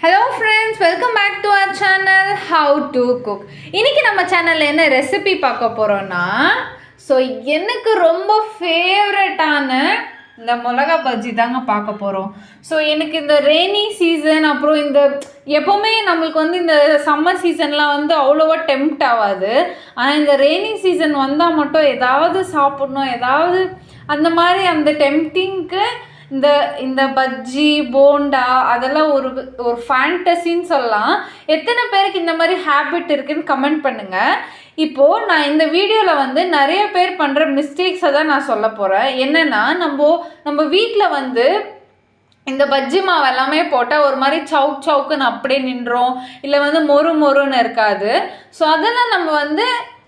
Hello friends welcome back to our channel how to cook இன்றைக்கி நம்ம சேனலில் என்ன ரெசிபி பார்க்க போகிறோன்னா ஸோ எனக்கு ரொம்ப ஃபேவரட்டான இந்த மிளகா பஜ்ஜி தாங்க பார்க்க போகிறோம் ஸோ எனக்கு இந்த ரெய்னி சீசன் அப்புறம் இந்த எப்போவுமே நம்மளுக்கு வந்து இந்த சம்மர் சீசன்லாம் வந்து அவ்வளோவா டெம்ப்ட் ஆகாது. ஆனால் இந்த ரெய்னி சீசன் வந்தால் மட்டும் ஏதாவது சாப்பிட்ணும் ஏதாவது அந்த மாதிரி அந்த டெம்ப்டிங்க்கு இந்த இந்த பஜ்ஜி போண்டா அதெல்லாம் ஒரு ஒரு ஃபேண்டசின்னு சொல்லலாம். எத்தனை பேருக்கு இந்த மாதிரி ஹேபிட் இருக்குன்னு கமெண்ட் பண்ணுங்கள் இப்போது நான் இந்த வீடியோவில் வந்து நிறைய பேர் பண்ணுற மிஸ்டேக்ஸை தான் நான் சொல்ல போகிறேன் என்னென்னா நம்ம நம்ம வீட்டில் வந்து இந்த பஜ்ஜி மாவு எல்லாமே போட்டால் ஒரு மாதிரி சவுக் சவுக்குன்னு அப்படியே நின்றோம். இல்லை வந்து மொறு மொறுன்னு இருக்காது. ஸோ அதெல்லாம் நம்ம வந்து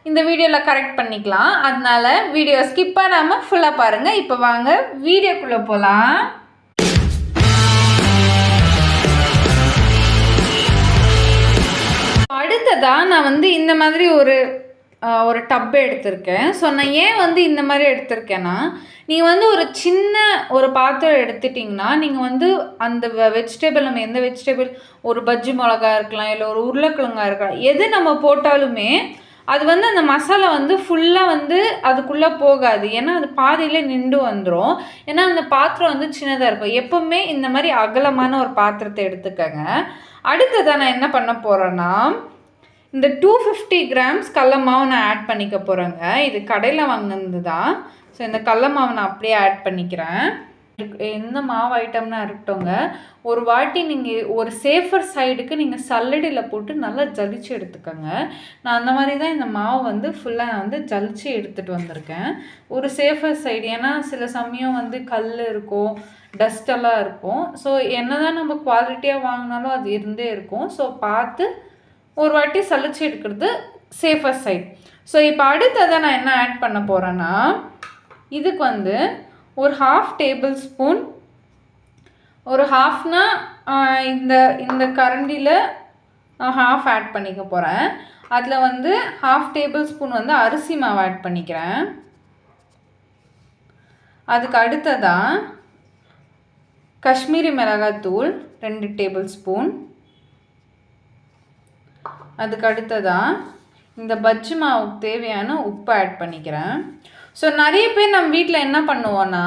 இந்த வீடியோவில் கரெக்ட் பண்ணிக்கலாம். அதனால வீடியோ ஸ்கிப் பண்ணாமல் ஃபுல்லாக பாருங்கள் இப்போ வாங்க வீடியோக்குள்ளே போகலாம் அடுத்ததாக நான் வந்து இந்த மாதிரி ஒரு ஒரு டப் எடுத்திருக்கேன். ஸோ நான் ஏன் வந்து இந்த மாதிரி எடுத்திருக்கேன்னா நீங்கள் வந்து ஒரு சின்ன ஒரு பாத்திரம் எடுத்துட்டிங்கன்னா நீங்கள் வந்து அந்த வெஜிடபிள் நம்ம எந்த வெஜிடபிள் ஒரு பஜ்ஜி மிளகா இருக்கலாம் இல்லை ஒரு உருளைக்கிழங்கா இருக்கலாம் எது நம்ம போட்டாலுமே அது வந்து அந்த மசாலா வந்து ஃபுல்லாக வந்து அதுக்குள்ளே போகாது. ஏன்னா அது பாதியிலே நின்று வந்துடும் ஏன்னா அந்த பாத்திரம் வந்து சின்னதாக இருக்கும். எப்போவுமே இந்த மாதிரி அகலமான ஒரு பாத்திரத்தை எடுத்துக்கங்க. அடுத்ததாக நான் என்ன பண்ண போகிறேன்னா இந்த டூ ஃபிஃப்டி கிராம்ஸ் கடல மாவு நான் ஆட் பண்ணிக்க போகிறேங்க இது கடையில் வாங்கினது தான் ஸோ இந்த கடல மாவை நான் அப்படியே ஆட் பண்ணிக்கிறேன். எந்த மாவு ஐட்டம்னா இருக்கட்டும்ங்க. ஒரு வாட்டி நீங்கள் ஒரு சேஃபர் சைடுக்கு நீங்கள் சல்லடியில் போட்டு நல்லா ஜலிச்சு எடுத்துக்கோங்க. நான் அந்த மாதிரி தான் இந்த மாவு வந்து ஃபுல்லாக நான் வந்து ஜலிச்சு எடுத்துகிட்டு வந்திருக்கேன். ஒரு சேஃபர் சைடு ஏன்னா சில சமயம் வந்து கல் இருக்கும் டஸ்டெல்லாம் இருக்கும். ஸோ என்னதான் நம்ம குவாலிட்டியாக வாங்கினாலும் அது இருந்தே இருக்கும். ஸோ பார்த்து ஒரு வாட்டி சலிச்சு எடுக்கிறது சேஃபர் சைட் ஸோ இப்போ அடுத்ததை நான் என்ன ஆட் பண்ண போகிறேன்னா இதுக்கு வந்து ஒரு ஹாஃப் டேபிள் ஸ்பூன் ஒரு ஹாஃப்னா இந்த இந்த கரண்டியில் ஹாஃப் ஆட் பண்ணிக்க போகிறேன் அதில் வந்து ஹாஃப் டேபிள் ஸ்பூன் வந்து அரிசி மாவு ஆட் பண்ணிக்கிறேன். அதுக்கு அடுத்ததாக காஷ்மீரி மிளகாத்தூள் ரெண்டு டேபிள் ஸ்பூன் அதுக்கு அடுத்ததாக இந்த பஜ்ஜி மாவுக்கு தேவையான உப்பு ஆட் பண்ணிக்கிறேன். ஸோ நிறைய பேர் நம்ம வீட்டில் என்ன பண்ணுவோன்னா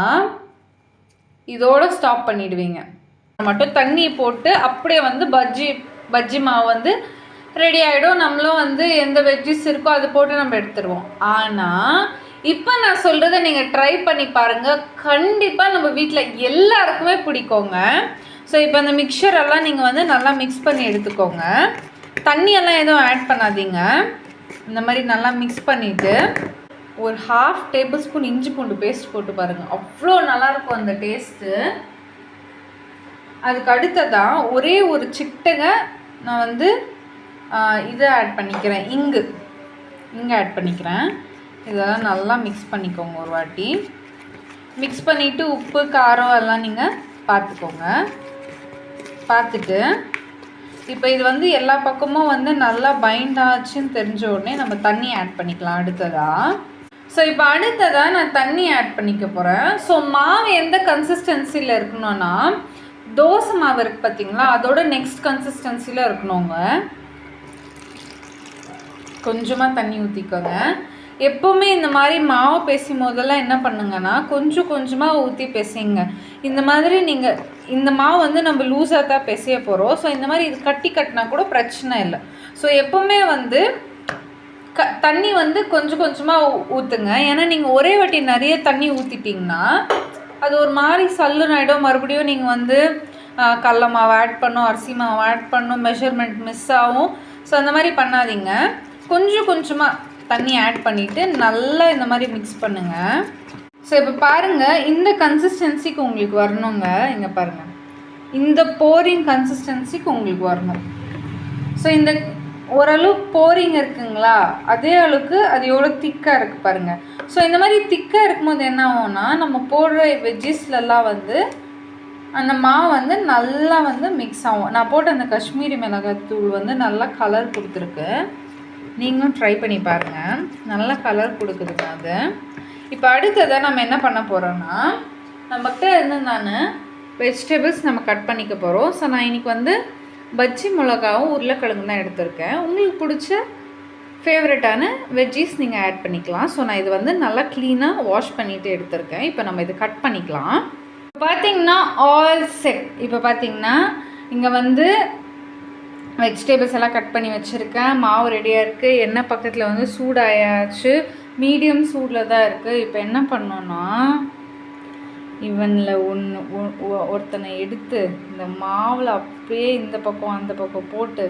இதோட ஸ்டாப் பண்ணிடுவீங்க. மட்டும் தண்ணி போட்டு அப்படியே வந்து பஜ்ஜி பஜ்ஜி மாவு வந்து ரெடி ஆகிடும் நம்மளும் வந்து எந்த வெஜ்ஜிஸ் இருக்கோ அது போட்டு நம்ம எடுத்துருவோம். ஆனால் இப்போ நான் சொல்கிறத நீங்கள் ட்ரை பண்ணி பாருங்கள் கண்டிப்பாக நம்ம வீட்டில் எல்லாருக்குமே பிடிக்குங்க. ஸோ இப்போ அந்த மிக்சர் எல்லாம் நீங்கள் வந்து நல்லா மிக்ஸ் பண்ணி எடுத்துக்கோங்க. தண்ணியெல்லாம் எதுவும் ஆட் பண்ணாதீங்க. இந்த மாதிரி நல்லா மிக்ஸ் பண்ணிவிட்டு ஒரு ஹாஃப் டேபிள் ஸ்பூன் இஞ்சி பூண்டு பேஸ்ட் போட்டு பாருங்கள் அவ்வளோ நல்லாயிருக்கும் அந்த டேஸ்ட்டு அதுக்கு அடுத்ததாக ஒரே ஒரு சிட்டகை நான் வந்து இதை ஆட் பண்ணிக்கிறேன். இங்கு. இங்கு ஆட் பண்ணிக்கிறேன். இதெல்லாம் நல்லா மிக்ஸ் பண்ணிக்கோங்க ஒரு வாட்டி. மிக்ஸ் பண்ணிவிட்டு உப்பு காரம் எல்லாம் நீங்கள் பார்த்துக்கோங்க. பார்த்துட்டு இப்போ இது வந்து எல்லா பக்கமும் வந்து நல்லா பைண்ட் ஆச்சுன்னு தெரிஞ்ச உடனே நம்ம தண்ணி ஆட் பண்ணிக்கலாம். அடுத்ததாக ஸோ இப்போ அடுத்ததாக நான் தண்ணி ஆட் பண்ணிக்க போகிறேன் ஸோ மாவு எந்த கன்சிஸ்டன்சியில் இருக்கணும்னா தோசை மாவு இருக்கு பார்த்தீங்களா அதோட நெக்ஸ்ட் கன்சிஸ்டன்சியில் இருக்கணுங்க. கொஞ்சமாக தண்ணி ஊற்றிக்கோங்க எப்போவுமே இந்த மாதிரி மாவு பேசும் போதெல்லாம் என்ன பண்ணுங்கன்னா கொஞ்சம் கொஞ்சமாக ஊற்றி பேசிங்க. இந்த மாதிரி நீங்கள் இந்த மாவு வந்து நம்ம லூஸாக தான் பிசைய போகிறோம் ஸோ இந்த மாதிரி இது கட்டி கட்டினா கூட பிரச்சனை இல்லை. ஸோ எப்போவுமே வந்து க தண்ணி வந்து கொஞ்சம் கொஞ்சமாக ஊற்றுங்க ஏன்னா நீங்கள் ஒரே வாட்டி நிறைய தண்ணி ஊற்றிட்டிங்கன்னா அது ஒரு மாதிரி சல்லுனாயிடும் மறுபடியும் நீங்கள் வந்து கடல மாவு ஆட் பண்ணும் அரிசி மாவு ஆட் பண்ணும் மெஷர்மெண்ட் மிஸ் ஆகும். ஸோ அந்த மாதிரி பண்ணாதீங்க. கொஞ்சம் கொஞ்சமாக தண்ணி ஆட் பண்ணிவிட்டு நல்லா இந்த மாதிரி மிக்ஸ் பண்ணுங்கள் ஸோ இப்போ பாருங்கள் இந்த கன்சிஸ்டன்சிக்கு உங்களுக்கு வரணுங்க. இங்கே பாருங்கள் இந்த போரிங் கன்சிஸ்டன்சிக்கு உங்களுக்கு வரணும். ஸோ இந்த ஓரளவு போரிங் இருக்குங்களா? அதே அளவுக்கு அது எவ்வளோ திக்காக இருக்குது பாருங்கள் ஸோ இந்த மாதிரி திக்காக இருக்கும்போது என்ன ஆகும்னா நம்ம போடுற வெஜ்ஜிஸ்லலாம் வந்து அந்த மாவு வந்து நல்லா வந்து மிக்ஸ் ஆகும். நான் போட்ட அந்த காஷ்மீரி மிளகாய் தூள் வந்து நல்லா கலர் கொடுத்துருக்கு. நீங்களும் ட்ரை பண்ணி பாருங்கள் நல்ல கலர் கொடுக்குதுங்க அது. இப்போ அடுத்ததை நம்ம என்ன பண்ண போகிறோன்னா நம்மக்கிட்ட இருந்து நான் வெஜிடபிள்ஸ் நம்ம கட் பண்ணிக்க போகிறோம் ஸோ நான் இன்னைக்கு வந்து பஜ்ஜி மிளகாவும் உருளைக்கிழங்கு தான் எடுத்திருக்கேன். உங்களுக்கு பிடிச்ச ஃபேவரட்டான வெஜ்ஜீஸ் நீங்கள் ஆட் பண்ணிக்கலாம். ஸோ நான் இது வந்து நல்லா க்ளீனாக வாஷ் பண்ணிவிட்டு எடுத்திருக்கேன். இப்போ நம்ம இது கட் பண்ணிக்கலாம். இப்போ ஆல் செட் இப்போ பார்த்திங்கன்னா இங்கே வந்து வெஜிடபிள்ஸ் எல்லாம் கட் பண்ணி வச்சுருக்கேன். மாவு ரெடியாக இருக்குது எண்ணெய் பக்கத்தில் வந்து சூடாயாச்சு. மீடியம் சூடில் தான் இருக்குது இப்போ என்ன பண்ணோன்னா இவனில் ஒன்று ஒருத்தனை எடுத்து இந்த மாவில் அப்படியே இந்த பக்கம் அந்த பக்கம் போட்டு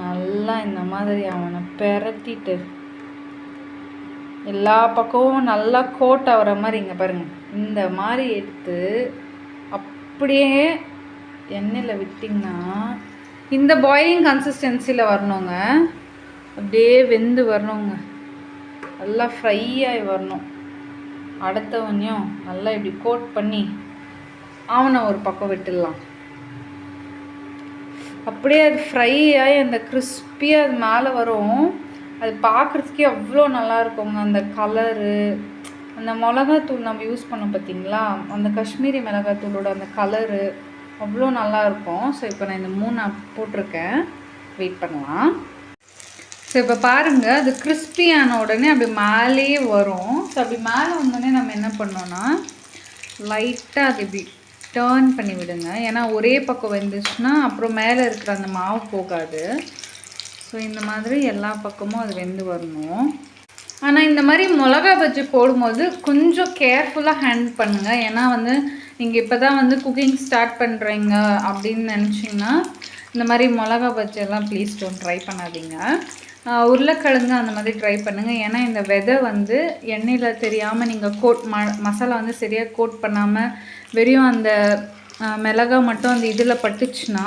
நல்லா இந்த மாதிரி அவனை பெரட்டிட்டு எல்லா பக்கமும் நல்லா கோட் ஆகிற மாதிரி இங்கே பாருங்கள் இந்த மாதிரி எடுத்து அப்படியே எண்ணெயில் விட்டிங்கன்னா இந்த பாயிலிங் கன்சிஸ்டன்சியில் வரணுங்க. அப்படியே வெந்து வரணுங்க. நல்லா ஃப்ரை ஆகி வரணும். அடுத்தவனையும் நல்லா இப்படி கோட் பண்ணி அவனை ஒரு பக்கம் விட்டுடலாம். அப்படியே அது ஃப்ரை ஆகி அந்த கிறிஸ்பியாக அது மேலே வரும். அது பார்க்குறதுக்கே அவ்வளோ நல்லா இருக்குங்க. அந்த கலரு அந்த மிளகாத்தூள் நம்ம யூஸ் பண்ணோம் பார்த்தீங்களா? அந்த காஷ்மீரி மிளகாத்தூளோட அந்த கலரு அவ்வளோ நல்லா இருக்கும். ஸோ இப்போ நான் இந்த மூணு போட்டிருக்கேன். வெயிட் பண்ணலாம். ஸோ இப்போ பாருங்கள் அது கிறிஸ்பியான உடனே அப்படி மேலேயே வரும். ஸோ அப்படி மேலே வந்தோடனே நம்ம என்ன பண்ணோன்னா லைட்டாக அது இப்படி டேர்ன் பண்ணி விடுங்க. ஏன்னா ஒரே பக்கம் வெந்துச்சுன்னா அப்புறம் மேலே இருக்கிற அந்த மாவு போகாது. ஸோ இந்த மாதிரி எல்லா பக்கமும் அது வெந்து வரணும். ஆனால் இந்த மாதிரி மிளகா பஜ்ஜி போடும்போது கொஞ்சம் கேர்ஃபுல்லாக ஹேண்ட் பண்ணுங்கள் ஏன்னா வந்து நீங்கள் இப்போ தான் வந்து குக்கிங் ஸ்டார்ட் பண்ணுறீங்க அப்படின்னு நினச்சிங்கன்னா இந்த மாதிரி மிளகா பஜ்ஜி எல்லாம் ப்ளீஸ் டோன் ட்ரை பண்ணாதீங்க. உருளைக்கிழங்கு அந்த மாதிரி ட்ரை பண்ணுங்கள் ஏன்னா இந்த விதை வந்து எண்ணெயில் தெரியாமல் நீங்கள் கோட் ம மசாலா வந்து சரியாக கோட் பண்ணாமல் வெறும் அந்த மிளகா மட்டும் அந்த இதில் பட்டுச்சுன்னா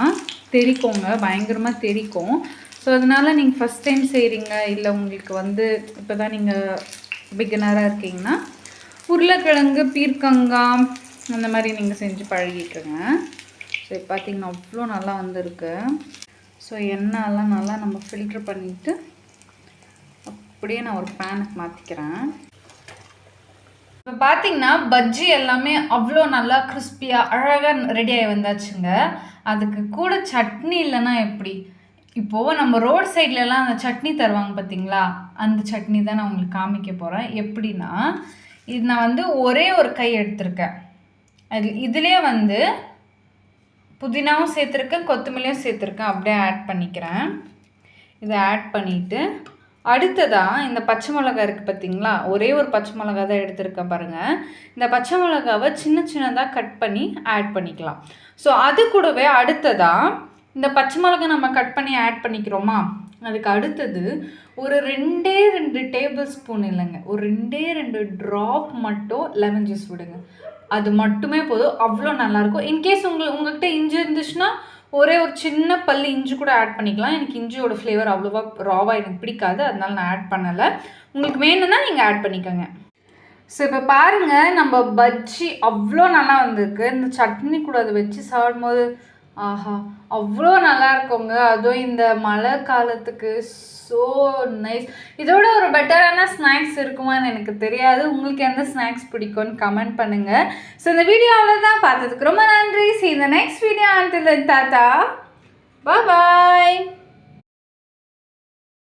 தெரிக்கோங்க பயங்கரமாக தெரிக்கும் ஸோ அதனால் நீங்கள் ஃபஸ்ட் டைம் செய்கிறீங்க இல்லை உங்களுக்கு வந்து இப்போ தான் நீங்கள் பிகினராக இருக்கீங்கன்னா உருளைக்கிழங்கு பீர்க்கங்காய் அந்த மாதிரி நீங்கள் செஞ்சு பழகிக்கோங்க. ஸோ பார்த்தீங்கன்னா அவ்வளோ நல்லா வந்திருக்கு. ஸோ எண்ணெயெல்லாம் நல்லா நம்ம ஃபில்ட்ரு பண்ணிவிட்டு அப்படியே நான் ஒரு பேனுக்கு மாற்றிக்கிறேன் இப்போ பார்த்தீங்கன்னா பஜ்ஜி எல்லாமே அவ்வளோ நல்லா கிறிஸ்பியாக அழகாக ரெடி ஆகி வந்தாச்சுங்க. அதுக்கு கூட சட்னி இல்லைன்னா எப்படி? இப்போது நம்ம ரோட் சைட்லலாம் அந்த சட்னி தருவாங்க பார்த்தீங்களா அந்த சட்னி தான் நான் உங்களுக்கு காமிக்க போகிறேன் எப்படின்னா இது நான் வந்து ஒரே ஒரு கை எடுத்திருக்கேன். அது இதுலேயே வந்து புதினாவும் சேர்த்துருக்கேன் கொத்தமல்லியும் சேர்த்துருக்கேன். அப்படியே ஆட் பண்ணிக்கிறேன். இதை ஆட் பண்ணிவிட்டு அடுத்ததாக இந்த பச்சை மிளகா இருக்குது பார்த்தீங்களா ஒரே ஒரு பச்சை மிளகா தான் எடுத்திருக்கேன் பாருங்கள் இந்த பச்சை மிளகாவை சின்ன சின்னதாக கட் பண்ணி ஆட் பண்ணிக்கலாம். ஸோ அது கூடவே அடுத்ததாக இந்த பச்சை மிளகா நம்ம கட் பண்ணி ஆட் பண்ணிக்கிறோமா? அதுக்கு அடுத்தது ஒரு ரெண்டே ரெண்டு டேபிள் ஸ்பூன் இல்லைங்க ஒரு ரெண்டே ரெண்டு ட்ராப் மட்டும் லெமன் ஜூஸ் விடுங்க. அது மட்டுமே போதும். அவ்வளோ நல்லாயிருக்கும். இன்கேஸ் உங்களுக்கு உங்கள்கிட்ட இஞ்சி இருந்துச்சுன்னா ஒரே ஒரு சின்ன பல்லு இஞ்சி கூட ஆட் பண்ணிக்கலாம். எனக்கு இஞ்சியோட ஃப்ளேவர் அவ்வளோவா ராவாக எனக்கு பிடிக்காது. அதனால நான் ஆட் பண்ணலை. உங்களுக்கு வேணும்னா நீங்கள் ஆட் பண்ணிக்கோங்க. ஸோ இப்போ பாருங்கள் நம்ம பஜ்ஜி அவ்வளோ நல்லா வந்திருக்கு. இந்த சட்னி கூட அதை வச்சு சாப்பிடும்போது ஆஹா அவ்வளோ நல்லா இருக்குங்க. அதுவும் இந்த மழை காலத்துக்கு ஸோ நைஸ் இதோட ஒரு பெட்டரான ஸ்நாக்ஸ் இருக்குமான்னு எனக்கு தெரியாது. உங்களுக்கு எந்த ஸ்நாக்ஸ் பிடிக்கும்னு கமெண்ட் பண்ணுங்கள் ஸோ இந்த வீடியோ தான் பார்த்ததுக்கு ரொம்ப நன்றி. சி இந்த நெக்ஸ்ட் வீடியோ until தாத்தா பாய்